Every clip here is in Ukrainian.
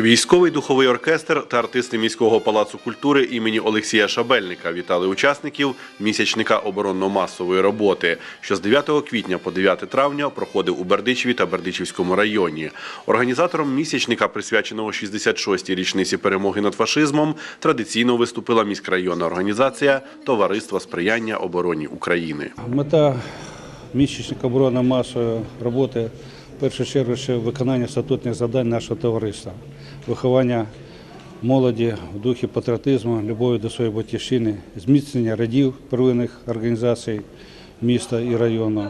Військовий духовий оркестр та артисти міського палацу культури імені Олексія Шабельника вітали учасників місячника оборонно-масової роботи, що з 9 квітня по 9 травня проходив у Бердичеві та Бердичівському районі. Організатором місячника, присвяченого 66-й річниці перемоги над фашизмом, традиційно виступила міськрайонна організація Товариство сприяння обороні України. Мета місячника оборони масової роботи в першу чергу ще виконання статутних завдань нашого товариства, виховання молоді в духі патріотизму, любові до своєї батьківщини, зміцнення радів первинних організацій міста і району.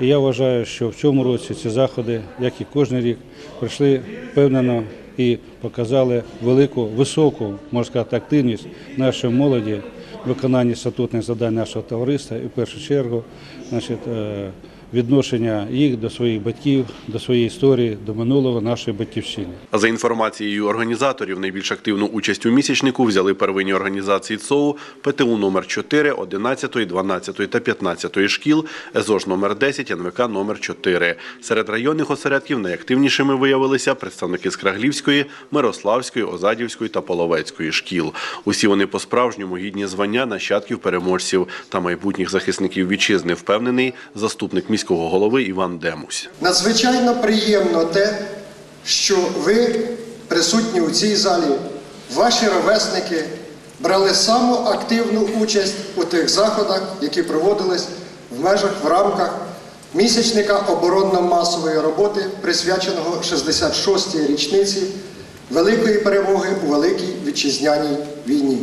І я вважаю, що в цьому році ці заходи, як і кожен рік, пройшли впевнено і показали велику, високу, можна сказати, активність нашої молоді в виконанні статутних завдань нашого товариства і в першу чергу значить, е, відношення їх до своїх батьків, до своєї історії, до минулого нашої батьківщини. За інформацією організаторів, найбільш активну участь у місячнику взяли первинні організації ЦОУ, ПТУ номер 4, 11, 12 та 15 шкіл, ЕЗОЖ номер 10, НВК номер 4. Серед районних осередків найактивнішими виявилися представники Скраглівської, Мирославської, Озадівської та Половецької шкіл. Усі вони по-справжньому гідні звання нащадків переможців та майбутніх захисників вітчизни, впевнений заступник міського голови Іван Демусь. Надзвичайно приємно те, що ви присутні у цій залі, ваші ровесники брали саму активну участь у тих заходах, які проводились в межах в рамках місячника оборонно-масової роботи, присвяченого 66-й річниці великої перемоги у Великій Вітчизняній війні.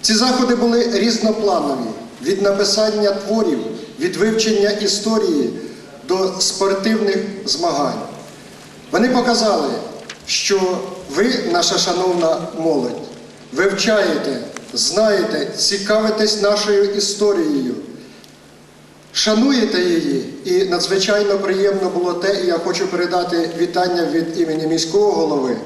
Ці заходи були різнопланові від написання творів, від вивчення історії до спортивних змагань. Вони показали, що ви, наша шановна молодь, вивчаєте, знаєте, цікавитесь нашою історією, шануєте її, і надзвичайно приємно було те, і я хочу передати вітання від імені міського голови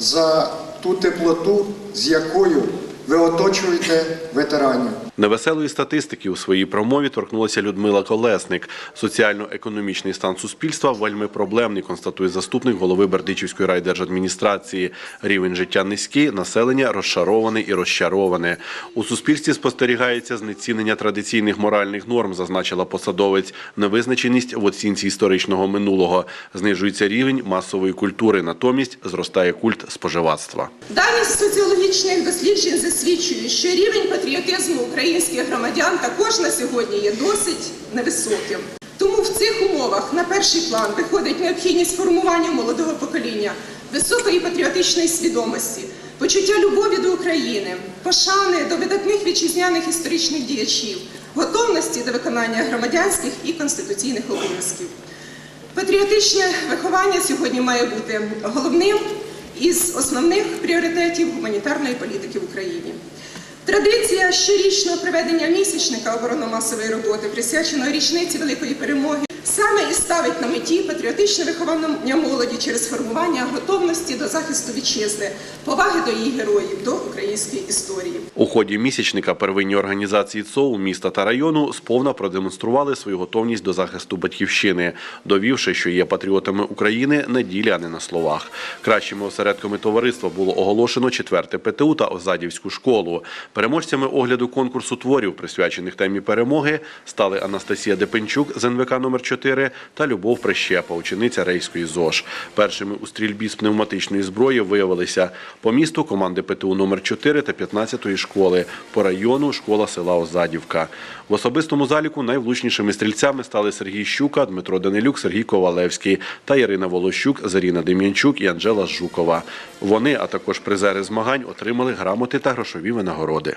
за ту теплоту, з якою ви оточуєте ветеранів. Невеселої статистики у своїй промові торкнулася Людмила Колесник. Соціально-економічний стан суспільства вельми проблемний, констатує заступник голови Бердичівської райдержадміністрації. Рівень життя низький, населення розшароване і розчароване. У суспільстві спостерігається знецінення традиційних моральних норм, зазначила посадовець. Невизначеність в оцінці історичного минулого. Знижується рівень масової культури, натомість зростає культ споживацтва. Дані соціологічних досліджень засвідчують, що рівень патріотизму українських громадян також на сьогодні є досить невисоким. Тому в цих умовах на перший план виходить необхідність формування молодого покоління, високої патріотичної свідомості, почуття любові до України, пошани до видатних вітчизняних історичних діячів, готовності до виконання громадянських і конституційних обов'язків. Патріотичне виховання сьогодні має бути головним із основних пріоритетів гуманітарної політики в Україні. Традиція щорічного проведення місячника оборонно-масової роботи, присвяченої річниці великої перемоги, саме і ставить на меті патріотичне виховання молоді через формування готовності до захисту вітчизни, поваги до її героїв, до української історії. У ході місячника первинні організації ЦОУ міста та району сповна продемонстрували свою готовність до захисту батьківщини, довівши, що є патріотами України на ділі, а не на словах. Кращими осередками товариства було оголошено четверте ПТУ та Озадівську школу. Переможцями огляду конкурсу творів, присвячених темі перемоги, стали Анастасія Депенчук з НВК номер 4 та Любов Прищепа, учениця Рейської ЗОЖ. Першими у стрільбі з пневматичної зброї виявилися по місту команди ПТУ номер 4 та 15-ї школи, по району школа села Озадівка. В особистому заліку найвлучнішими стрільцями стали Сергій Щука, Дмитро Данилюк, Сергій Ковалевський та Ірина Волощук, Заріна Дем'янчук і Анжела Жукова. Вони, а також призери змагань, отримали грамоти та грошові винагороди.